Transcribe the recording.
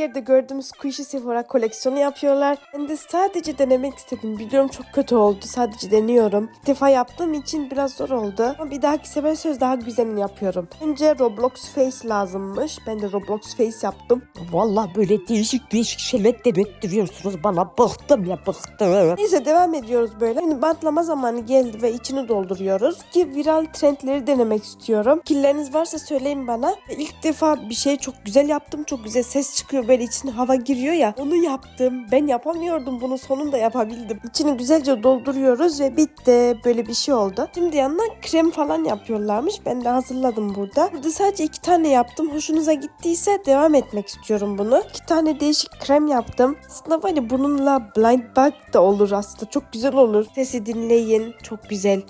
yerde gördüğümüz Squishy Sephora koleksiyonu yapıyorlar. Ben de sadece denemek istedim. Biliyorum çok kötü oldu. Sadece deniyorum. İlk defa yaptığım için biraz zor oldu. Ama bir dahaki sefer söz daha güzelini yapıyorum. Önce Roblox Face lazımmış. Ben de Roblox Face yaptım. Vallahi böyle değişik değişik şeyler demek duruyorsunuz bana. Bıktım ya bıktım. Neyse devam ediyoruz böyle. Şimdi bantlama zamanı geldi ve içini dolduruyoruz. Ki viral trendleri denemek istiyorum. Killeriniz varsa söyleyin bana. İlk defa bir şey çok güzel yaptım. Çok güzel ses çıkıyor böyle içine hava giriyor ya. Onu yaptım. Ben yapamıyordum bunu sonunda yapabildim. İçini güzelce dolduruyoruz ve bitti. Böyle bir şey oldu. Şimdi yanına krem falan yapıyorlarmış. Ben de hazırladım burada. Burada sadece iki tane yaptım. Hoşunuza gittiyse devam etmek istiyorum bunu. İki tane değişik krem yaptım. Aslında var ya bununla blind bag da olur aslında. Çok güzel olur. Sesi dinleyin. Çok güzel.